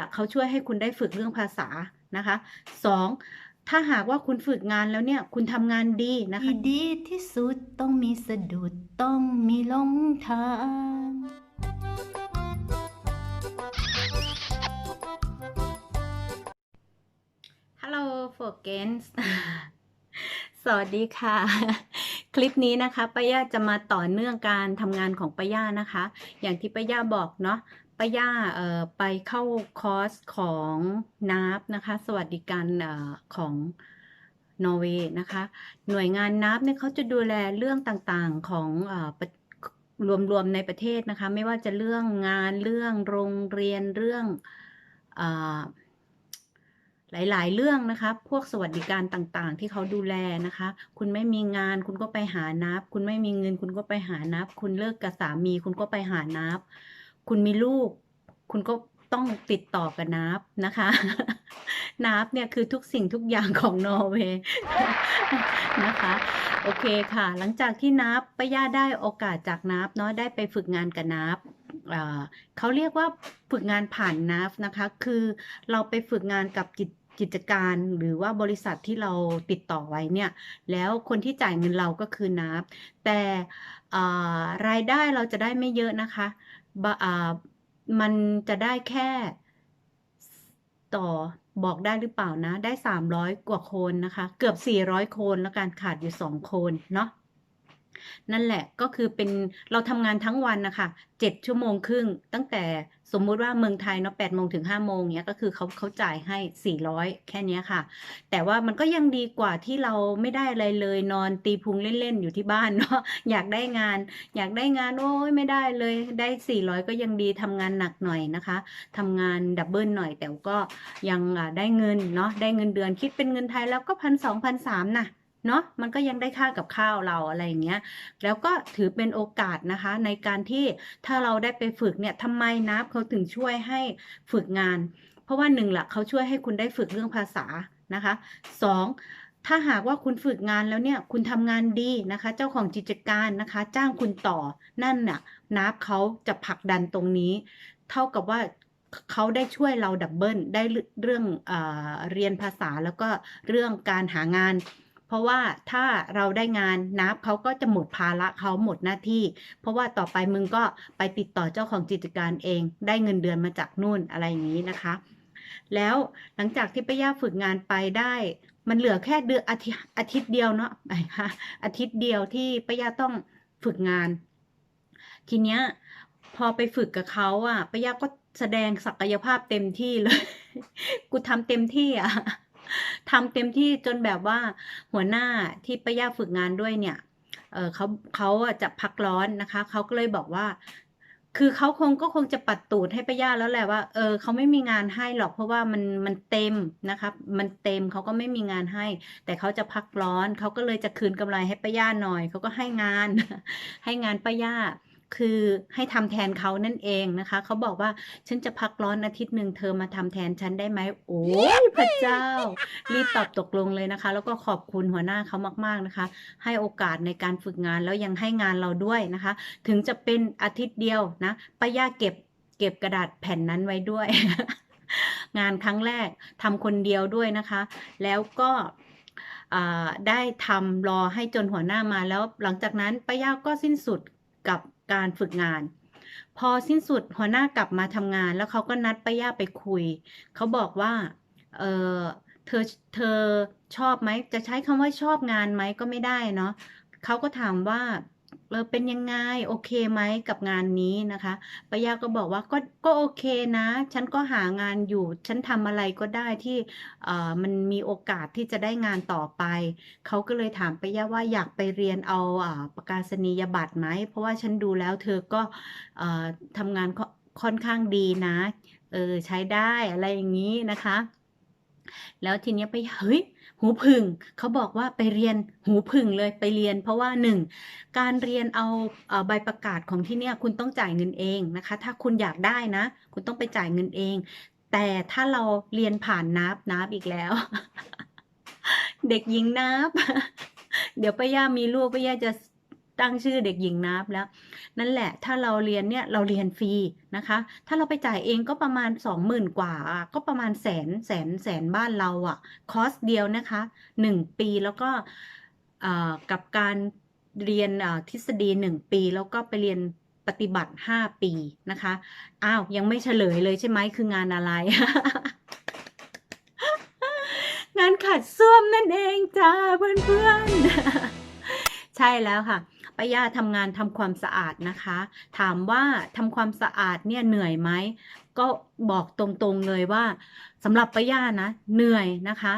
ละเขาช่วยให้คุณได้ฝึกเรื่องภาษานะคะสองถ้าหากว่าคุณฝึกงานแล้วเนี่ย คุณทำงานดีนะคะดีที่สุดต้องมีสะดุดต้องมีลงทาง Hello for games สวัสดีค่ะ คลิปนี้นะคะป้าย่าจะมาต่อเนื่องการทำงานของป้าย่านะคะ อย่างที่ป้าย่าบอกเนาะ ป้าย่าไปเข้าคอร์สของนับนะคะ สวัสดิการอของนอร์เวย์นะคะ หน่วยงานนับเนี่ยเขาจะดูแลเรื่องต่างๆของอรรวมๆในประเทศนะคะ ไม่ว่าจะเรื่องงานเรื่องโรงเรียนเรื่องเอ่อหลายๆ เรื่องนะคะ พวกสวัสดิการต่างๆ ที่เขาดูแลนะคะ คุณไม่มีงานคุณก็ไปหานับ คุณไม่มีเงินคุณก็ไปหานับ คุณเลิกกับสามีคุณก็ไปหานับ คุณมีลูก คุณก็ต้องติดต่อกับนับนะคะ นับเนี่ยคือทุกสิ่งทุกอย่างของนอร์เวย์นะคะ โอเคค่ะ หลังจากที่นับป้าย่าได้โอกาสจากนับเนาะได้ไปฝึกงานกับนับเขาเรียกว่าฝึกงานผ่านนับนะคะ คือเราไปฝึกงานกับกิจกิจการหรือว่าบริษัทที่เราติดต่อไว้เนี่ย แล้วคนที่จ่ายเงินเราก็คือนับ แต่รายได้เราจะได้ไม่เยอะนะคะ มันจะได้แค่ต่อบอกได้หรือเปล่านะ ได้ 300 กว่าคนนะคะ เกือบ 400คนแล้วการขาดอยู่2คนเนาะ นั่นแหละก็คือเป็นเราทำงานทั้งวันนะคะเจ็ดชั่วโมงครึ่ง ตั้งแต่สมมุติว่าเมืองไทยเนาะแปดโมงถึงห้าโมงเนี้ยก็คือเขาเขาจ่ายให้สี่ร้อยแค่นี้ค่ะ แต่ว่ามันก็ยังดีกว่าที่เราไม่ได้อะไรเลยนอนตีพุงเล่นๆอยู่ที่บ้านเนาะอยากได้งาน อยากได้งานโอ้ยไม่ได้เลยได้สี่ร้อยก็ยังดีทำงานหนักหน่อยนะคะทำงานดับเบิลหน่อยแต่ก็ยังได้เงินเนาะได้เงินเดือนคิดเป็นเงินไทยแล้วก็พันสองพันสามนะ เนาะมันก็ยังได้ค่ากับข้าวเราอะไรอย่างเงี้ยแล้วก็ถือเป็นโอกาสนะคะในการที่ถ้าเราได้ไปฝึกเนี่ยทำไมนับเขาถึงช่วยให้ฝึกงาน เพราะว่าหนึ่งละเขาช่วยให้คุณได้ฝึกเรื่องภาษานะคะสองถ้าหากว่าคุณฝึกงานแล้วเนี่ยคุณทำงานดีนะคะ เจ้าของกิจการนะคะ จ้างคุณต่อนั่นน่ะนับเขาจะผลักดันตรงนี้ เท่ากับว่าเขาได้ช่วยเราดับเบิลได้เรื่องเอเรียนภาษาแล้วก็เรื่องการหางาน เพราะว่าถ้าเราได้งานนับเขาก็จะหมดภาระเขาหมดหน้าที่ เพราะว่าต่อไปมึงก็ไปติดต่อเจ้าของกิจการเอง ได้เงินเดือนมาจากนู่นอะไรอย่างนี้นะคะ แล้วหลังจากที่ป้าย่าฝึกงานไปได้มันเหลือแค่เดือนอาทิตย์อาทิตย์เดียวเนาะไอค่ะอาทิตย์เดียวที่ป้าย่าต้องฝึกงาน ทีเนี้ยพอไปฝึกกับเขาอะป้าย่าก็แสดงศักยภาพเต็มที่เลย กูทำเต็มที่อะ ทำเต็มที่จนแบบว่าหัวหน้าที่ป้าย่าฝึกงานด้วยเนี่ยเเขาเขาจะพักร้อนนะคะ เขาก็เลยบอกว่า คือเขาคงก็คงจะปัดตูดให้ป้าย่าแล้วแหละว่า เออเขาไม่มีงานให้หรอกเพราะว่ามันมันเต็มนะครับมันเต็มเขาก็ไม่มีงานให้ แต่เขาจะพักร้อนเขาก็เลยจะคืนกำไรให้ป้าย่าหน่อยเขาก็ให้งาน ให้งานป้าย่า คือให้ทำแทนเขานั่นเองนะคะ เขาบอกว่าฉันจะพักร้อนอาทิตย์หนึ่งเธอมาทำแทนฉันได้ไหมโอ้ยพระเจ้า รีบตอบตกลงเลยนะคะ แล้วก็ขอบคุณหัวหน้าเขามากๆนะคะ ให้โอกาสในการฝึกงานแล้วยังให้งานเราด้วยนะคะ ถึงจะเป็นอาทิตย์เดียวนะป้าย่าเก็บเก็บกระดาษแผ่นนั้นไว้ด้วย งานครั้งแรกทำคนเดียวด้วยนะคะ แล้วก็ได้ทำรอให้จนหัวหน้ามาแล้วหลังจากนั้นป้าย่าก็สิ้นสุดกับ การฝึกงาน พอสิ้นสุดหัวหน้ากลับมาทำงาน แล้วเขาก็นัดป้าย่าไปคุย เขาบอกว่า เออเธอเธอชอบไหมจะใช้คำว่าชอบงานไหมก็ไม่ได้เนาะเขาก็ถามว่า เออเป็นยังไงโอเคไหมกับงานนี้นะคะป้ายาก็บอกว่าก็ก็โอเคนะ ฉันก็หางานอยู่ ฉันทำอะไรก็ได้ที่เอ่อมันมีโอกาสที่จะได้งานต่อไป เขาก็เลยถามป้ายาว่าอยากไปเรียนเอาอ่าประกาศนียบัตรไหม เพราะว่าฉันดูแล้วเธอก็เอ่อทำงานค่อนข้างดีนะ เออใช้ได้อะไรอย่างนี้นะคะ แล้วทีนี้ยไปเฮ้ย หูผึ่งเขาบอกว่าไปเรียนหูผึ่งเลยไปเรียน เพราะว่าหนึ่งการเรียนเอาใบประกาศของที่เนี่ยคุณต้องจ่ายเงินเองนะคะ ถ้าคุณอยากได้นะ คุณต้องไปจ่ายเงินเอง แต่ถ้าเราเรียนผ่านนับนับอีกแล้ว เด็กหญิงนับ เดี๋ยวป้าย่ามีลูกป้าย่าจะ ตั้งชื่อเด็กหญิงนับแล้ว นั่นแหละถ้าเราเรียนเนี่ยเราเรียนฟรีนะคะ ถ้าเราไปจ่ายเองก็ประมาณสองหมื่นกว่า ก็ประมาณแสนแสนแสนบ้านเราอะคอสเดียวนะคะหนึ่งปีแล้วก็เอ่อกับการเรียนทฤษฎีหนึ่งปี แล้วก็ไปเรียนปฏิบัติห้าปีนะคะ อ้าว ยังไม่เฉลยเลยใช่ไหมคืองานอะไร งานขัดส้วมนั่นเองจ้าเพื่อนๆ ใช่แล้วค่ะป้าย่าทำงานทำความสะอาดนะคะ ถามว่าทำความสะอาดเนี่ยเหนื่อยไหมก็บอกตรงๆเลยว่าสำหรับป้าย่านะเหนื่อยนะคะ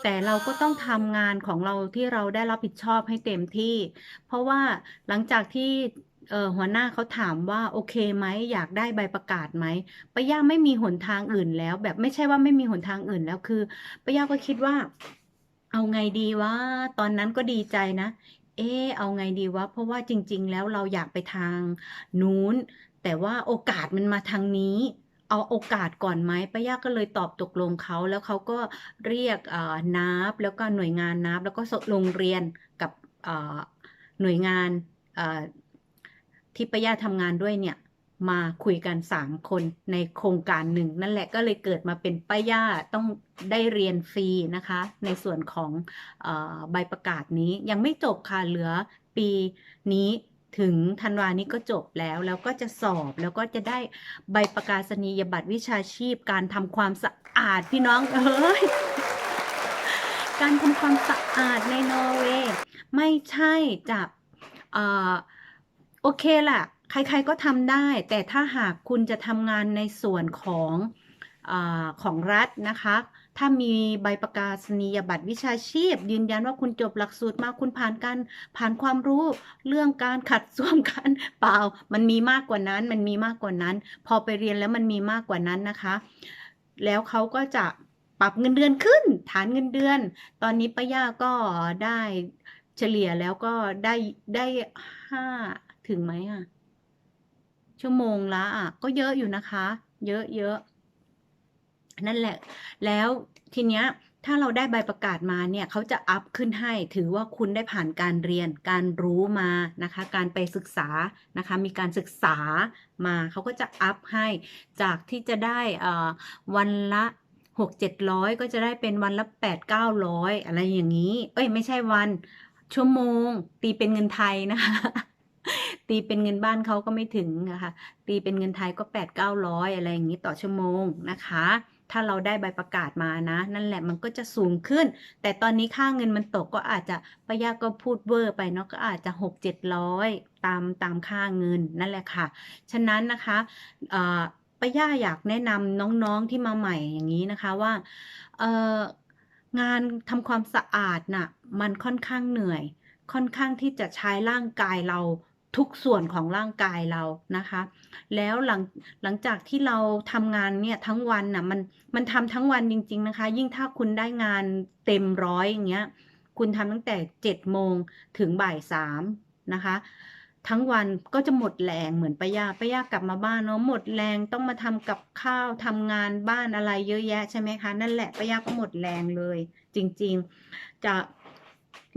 แต่เราก็ต้องทำงานของเราที่เราได้รับผิดชอบให้เต็มที่ เพราะว่าหลังจากที่หัวหน้าเขาถามว่าโอเคไหมอยากได้ใบประกาศไหมป้าย่าไม่มีหนทางอื่นแล้ว แบบไม่ใช่ว่าไม่มีหนทางอื่นแล้วคือป้าย่าก็คิดว่า เอาไงดีวะ ตอนนั้นก็ดีใจนะ เออเอาไงดีวะ เพราะว่าจริง ๆ แล้วเราอยากไปทางนู้น แต่ว่าโอกาสมันมาทางนี้ เอาโอกาสก่อนไหมป้าย่าก็เลยตอบตกลงเขา แล้วเขาก็เรียกนับแล้วก็หน่วยงานนับแล้วก็โรงเรียนกับหน่วยงานที่ป้าย่าทำงานด้วยเนี่ย มาคุยกันสามคนในโครงการหนึ่ง นั่นแหละก็เลยเกิดมาเป็นป้าย่าต้องได้เรียนฟรีนะคะ ในส่วนของอใบประกาศนี้ยังไม่จบค่ะเหลือปีนี้ถึงธันวานี้ก็จบแล้วแล้วก็จะสอบแล้วก็จะได้ใบประกาศนียบัตรวิชาชีพ การทำความสะอาดพี่น้องเอ้ยการทำความสะอาดในนอร์เวย์ไม่ใช่จะเออโอเคล่ะ ใครๆก็ทำได้ แต่ถ้าหากคุณจะทำงานในส่วนของอของรัฐนะคะ ถ้ามีใบประกาศนียบัตรวิชาชีพ ยืนยันว่าคุณจบหลักสูตรมาคุณผ่านการผ่านความรู้เรื่องการขัดส้วมกันเปล่า มันมีมากกว่านั้น มันมีมากกว่านั้น พอไปเรียนแล้วมันมีมากกว่านั้นนะคะ แล้วเขาก็จะปรับเงินเดือนขึ้น ฐานเงินเดือน ตอนนี้ป้าย่าก็ได้เฉลี่ยแล้วก็ได้ได้ห้าถึงไหมอะ ชั่วโมงละอะก็เยอะอยู่นะคะ เยอะเยอะนั่นแหละ แล้วทีเนี้ยถ้าเราได้ใบประกาศมาเนี่ยเขาจะอัพขึ้นให้ถือว่าคุณได้ผ่านการเรียน การรู้มานะคะ การไปศึกษานะคะ มีการศึกษามาเขาก็จะอัพให้ จากที่จะได้อ่อวันละหกเจ็ดร้อยก็จะได้เป็นวันละแปดเก้าร้อยอะไรอย่างนี้ เอ้ยไม่ใช่วันชั่วโมง ตีเป็นเงินไทยนะคะ ตีเป็นเงินบ้านเขาก็ไม่ถึงนะคะตีเป็นเงินไทยก็แปดเก้าร้อยอะไรอย่างนี้ต่อชั่วโมงนะคะ ถ้าเราได้ใบประกาศมานะ นั่นแหละมันก็จะสูงขึ้น แต่ตอนนี้ค่าเงินมันตกก็อาจจะป้ายาก็พูดเวอร์ไปเนาะก็อาจจะหกเจ็ดร้อยตามตามค่าเงินนั่นแหละค่ะ ฉะนั้นนะคะป้าย่าอยากแนะนำน้องๆที่มาใหม่อย่างนี้นะคะว่า งานทำความสะอาดน่ะมันค่อนข้างเหนื่อย ค่อนข้างที่จะใช้ร่างกายเรา ทุกส่วนของร่างกายเรานะคะ แล้วหลังหลังจากที่เราทำงานเนี่ยทั้งวันน่ะมันมันทำทั้งวันจริง ๆนะคะ ยิ่งถ้าคุณได้งานเต็มร้อยอย่างเงี้ยคุณทำตั้งแต่เจ็ดโมงถึงบ่ายสามนะคะ ทั้งวันก็จะหมดแรงเหมือนป้ายาป้ายากลับมาบ้านเนาะหมดแรงต้องมาทำกับข้าวทำงานบ้านอะไรเยอะแยะใช่ไหมคะนั่นแหละป้ายาก็หมดแรงเลย จริง ๆ จะ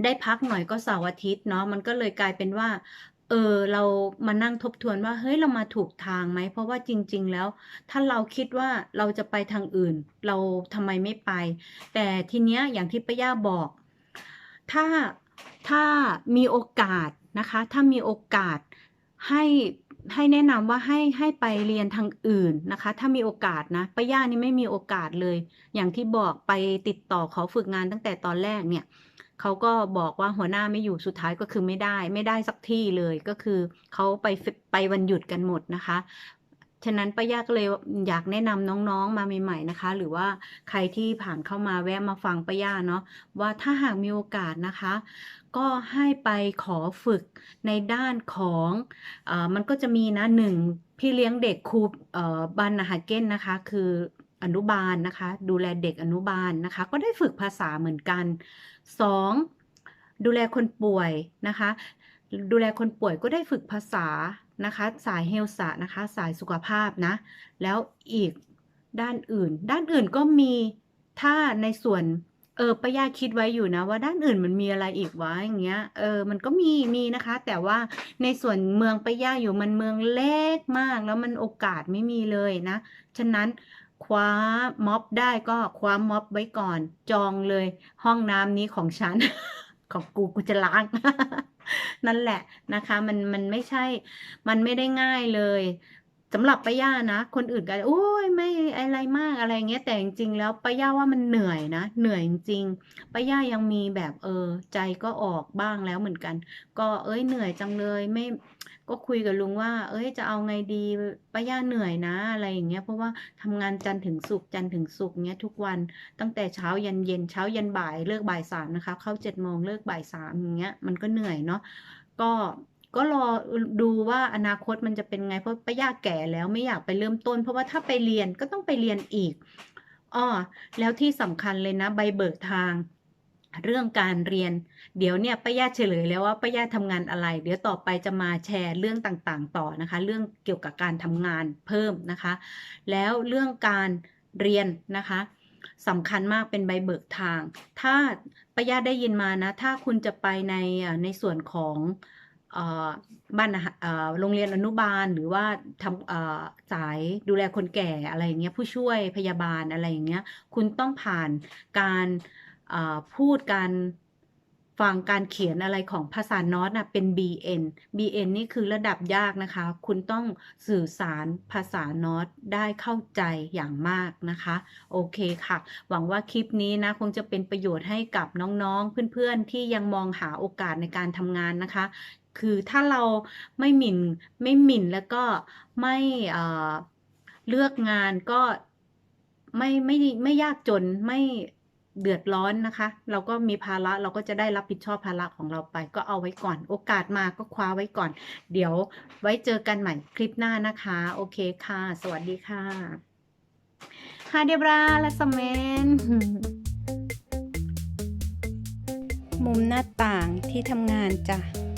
ได้พักหน่อยก็เสาร์อาทิตย์เนาะมันก็เลยกลายเป็นว่า เออเรามานั่งทบทวนว่าเฮ้ยเรามาถูกทางไหมเพราะว่าจริง ๆ แล้ว ถ้าเราคิดว่าเราจะไปทางอื่น เราทำไมไม่ไป แต่ทีเนี้ยอย่างที่ป้าย่าบอก ถ้าถ้ามีโอกาสนะคะ ถ้ามีโอกาสให้ให้แนะนำว่าให้ให้ไปเรียนทางอื่นนะคะ ถ้ามีโอกาสนะป้าย่านี่ไม่มีโอกาสเลย อย่างที่บอกไปติดต่อขอฝึกงานตั้งแต่ตอนแรกเนี่ย เขาก็บอกว่าหัวหน้าไม่อยู่สุดท้ายก็คือไม่ได้ ไม่ได้สักที่เลยก็คือเขาไปไปวันหยุดกันหมดนะคะฉะนั้นป้ายาก็เลยอยากแนะนำน้องๆมาใหม่ ๆนะคะ หรือว่าใครที่ผ่านเข้ามาแวะมาฟังป้ายาเนาะว่าถ้าหากมีโอกาสนะคะ ก็ให้ไปขอฝึกในด้านของอมันก็จะมีนะหนึ่งพี่เลี้ยงเด็กครูบันนาฮาเก้นนะคะ คือ อนุบาลนะคะ ดูแลเด็กอนุบาลนะคะ ก็ได้ฝึกภาษาเหมือนกันสองดูแลคนป่วยนะคะ ดูแลคนป่วยก็ได้ฝึกภาษานะคะ สายเฮลส์นะคะ สายสุขภาพนะ แล้วอีกด้านอื่น ด้านอื่นก็มีถ้าในส่วนเออป้ายาคิดไว้อยู่นะว่าด้านอื่นมันมีอะไรอีกวะอย่างเงี้ยเออมันก็มีมีนะคะ แต่ว่าในส่วนเมืองป้ายาอยู่มันเมืองเล็กมาก แล้วมันโอกาสไม่มีเลยนะ ฉะนั้น คว้าม็อบได้ก็คว้าม็อบไว้ก่อน จองเลย ห้องน้ำนี้ของฉัน ของกูกูจะล้าง นั่นแหละนะคะ มันมันไม่ใช่ มันไม่ได้ง่ายเลย สำหรับป้าย่านะ คนอื่นก็โอ้ยไม่อะไรมากอะไรเงี้ยแต่จริงๆแล้วป้าย่าว่ามันเหนื่อยนะ เหนื่อยจริงๆป้าย่ายังมีแบบเออ ใจก็ออกบ้างแล้วเหมือนกัน ก็เอ้ยเหนื่อยจังเลยไม่ก็คุยกับลุงว่า เอ้ยจะเอาไงดีป้าย่าเหนื่อยนะ อะไรอย่างเงี้ยเพราะว่าทำงานจันทร์ถึงศุกร์จันทร์ถึงศุกร์เงี้ยทุกวันตั้งแต่เช้ายันเย็นเช้ายันบ่ายเลิกบ่ายสามนะคะ เข้าเจ็ดโมงเลิกบ่ายสามอย่างเงี้ยมันก็เหนื่อยเนาะก็ ก็รอดูว่าอนาคตมันจะเป็นไง เพราะป้าย่าแก่แล้วไม่อยากไปเริ่มต้น เพราะว่าถ้าไปเรียนก็ต้องไปเรียนอีกอ้อแล้วที่สำคัญเลยนะ ใบเบิกทาง เรื่องการเรียน เดี๋ยวเนี่ยป้าย่าเฉลยแล้วว่าป้าย่าทำงานอะไร เดี๋ยวต่อไปจะมาแชร์เรื่องต่างๆ ต่อนะคะ เรื่องเกี่ยวกับการทำงานเพิ่มนะคะ แล้วเรื่องการเรียนนะคะสำคัญมากเป็นใบเบิกทาง ถ้าป้าย่าได้ยินมานะ ถ้าคุณจะไปในในส่วนของ บ้านอาหารเอ่อโรงเรียนอนุบาลหรือว่าทำเอ่อสายดูแลคนแก่อะไรอย่างเงี้ยผู้ช่วยพยาบาลอะไรอย่างเงี้ยคุณต้องผ่านการพูดการฟังการเขียนอะไรของภาษานอตนะเป็น BN BN นี่คือระดับยากนะคะ คุณต้องสื่อสารภาษานอตได้เข้าใจอย่างมากนะคะ โอเคค่ะ หวังว่าคลิปนี้นะ คงจะเป็นประโยชน์ให้กับน้องๆ เพื่อนๆ ที่ยังมองหาโอกาสในการทำงานนะคะ คือถ้าเราไม่หมิ่นไม่หมิ่นแล้วก็ไม่เเลือกงานก็ไม่ไม่ไม่ยากจนไม่เดือดร้อนนะคะ เราก็มีภาระเราก็จะได้รับผิดชอบภาระของเราไป ก็เอาไว้ก่อน โอกาสมาก็คว้าไว้ก่อน เดี๋ยวไว้เจอกันใหม่คลิปหน้านะคะ โอเคค่ะ สวัสดีค่ะฮาเดบราและสเมนมุมหน้าต่างที่ทำงานจ้ะ